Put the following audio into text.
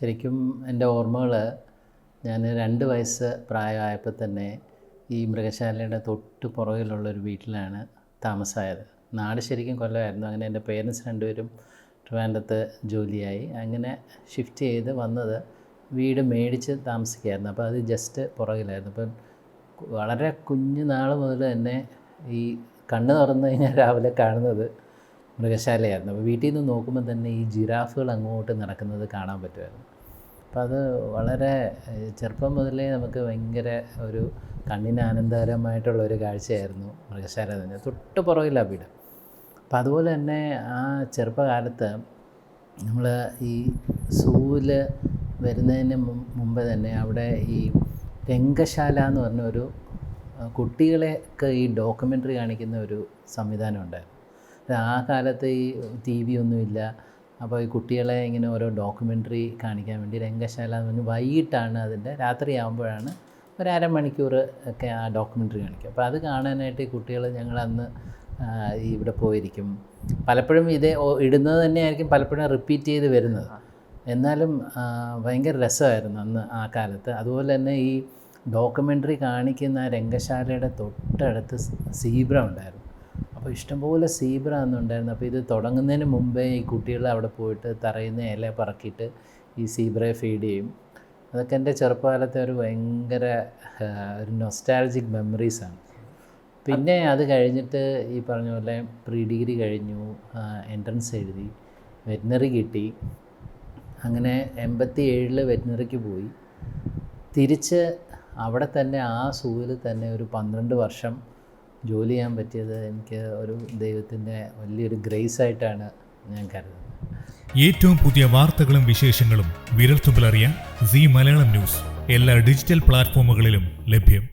ശരിക്കും എന്റെ ഓർമ്മകൾ ഞാൻ രണ്ട് വയസ്സ് പ്രായമായപ്പോൾ തന്നെ ഈ മൃഗശാലയുടെ തൊട്ട് പുറകിലുള്ളൊരു വീട്ടിലാണ് താമസമായത്. നാട് ശരിക്കും കൊല്ലമായിരുന്നു. അങ്ങനെ എന്റെ പേരൻസ് രണ്ടുപേരും ട്രിവാൻഡത്ത് ജോലിയായി. അങ്ങനെ ഷിഫ്റ്റ് ചെയ്ത് വന്നത് വീട് മേടിച്ച് താമസിക്കുകയായിരുന്നു അപ്പോൾ അത് ജസ്റ്റ് പുറകിലായിരുന്നു. അപ്പം വളരെ കുഞ്ഞു നാൾ മുതൽ തന്നെ ഈ കണ്ണ് തുറന്നു കഴിഞ്ഞാൽ രാവിലെ കാണുന്നത് മൃഗശാലയായിരുന്നു. അപ്പോൾ വീട്ടിൽ നിന്ന് നോക്കുമ്പോൾ തന്നെ ഈ ജിറാഫുകൾ അങ്ങോട്ട് നടക്കുന്നത് കാണാൻ പറ്റുമായിരുന്നു. അപ്പോൾ അത് വളരെ ചെറുപ്പം മുതലേ നമുക്ക് ഭയങ്കര ഒരു കണ്ണിന് ആനന്ദകരമായിട്ടുള്ള ഒരു കാഴ്ചയായിരുന്നു മൃഗശാല തന്നെ. തൊട്ട് പുറകിലാണ് വീട്. അപ്പോൾ അതുപോലെ തന്നെ ആ ചെറുപ്പകാലത്ത് നമ്മൾ ഈ സൂവിൽ വരുന്നതിന് മുമ്പ് തന്നെ അവിടെ ഈ രംഗശാല എന്ന് പറഞ്ഞ ഒരു കുട്ടികളെയൊക്കെ ഈ ഡോക്യുമെന്ററി കാണിക്കുന്ന ഒരു സംവിധാനം ഉണ്ടായിരുന്നു. ആ കാലത്ത് ഈ ടി വി ഒന്നുമില്ല. അപ്പോൾ ഈ കുട്ടികളെ ഇങ്ങനെ ഓരോ ഡോക്യുമെന്ററി കാണിക്കാൻ വേണ്ടി രംഗശാല എന്ന് പറഞ്ഞ് വൈകിട്ടാണ് അതിന്റെ രാത്രിയാകുമ്പോഴാണ് ഒരു അരമണിക്കൂർ ഒക്കെ ആ ഡോക്യുമെന്ററി കാണിക്കും അപ്പോൾ അത് കാണാനായിട്ട് ഈ കുട്ടികൾ ആ, ഇവിടെ പോയിരിക്കും. പലപ്പോഴും ഇതേ ഇടുന്നത് തന്നെയായിരിക്കും പലപ്പോഴും റിപ്പീറ്റ് ചെയ്ത് വരുന്നത്. എന്നാലും ഭയങ്കര രസമായിരുന്നു അന്ന് ആ കാലത്ത്. അതുപോലെ തന്നെ ഈ ഡോക്യുമെന്ററി കാണിക്കുന്ന രംഗശാലയുടെ തൊട്ടടുത്ത് സീബ്ര ഉണ്ടായിരുന്നു. അപ്പോൾ ഇഷ്ടംപോലെ സീബ്ര എന്നുണ്ടായിരുന്നു. അപ്പോൾ ഇത് തുടങ്ങുന്നതിന് മുമ്പേ ഈ കുട്ടികൾ അവിടെ പോയിട്ട് തറയുന്ന ഇല പറക്കിയിട്ട് ഈ സീബ്രയെ ഫീഡ് ചെയ്യും. അതൊക്കെ എന്റെ ചെറുപ്പകാലത്തെ ഒരു ഭയങ്കര ഒരു നൊസ്റ്റാലജിക് മെമ്മറീസാണ് പിന്നെ അത് കഴിഞ്ഞിട്ട് ഈ പറഞ്ഞ പോലെ പ്രീ ഡിഗ്രി കഴിഞ്ഞു എൻട്രൻസ് എഴുതി വെറ്റിനറി കിട്ടി. അങ്ങനെ എൺപത്തി ഏഴിൽ വെറ്റിനറിക്ക് പോയി. തിരിച്ച് അവിടെ തന്നെ ആ സൂവിൽ തന്നെ ഒരു പന്ത്രണ്ട് വർഷം ജോലി ചെയ്യാൻ പറ്റിയത് എനിക്ക് ഒരു ദൈവത്തിന്റെ വലിയൊരു ഗ്രേസ് ആയിട്ടാണ് ഞാൻ കരുതുന്നത്. ഏറ്റവും പുതിയ വാർത്തകളും വിശേഷങ്ങളും വിരൽത്തുമ്പിലറിയാൻ സി മലയാളം ന്യൂസ്. എല്ലാ ഡിജിറ്റൽ പ്ലാറ്റ്ഫോമുകളിലും ലഭ്യം.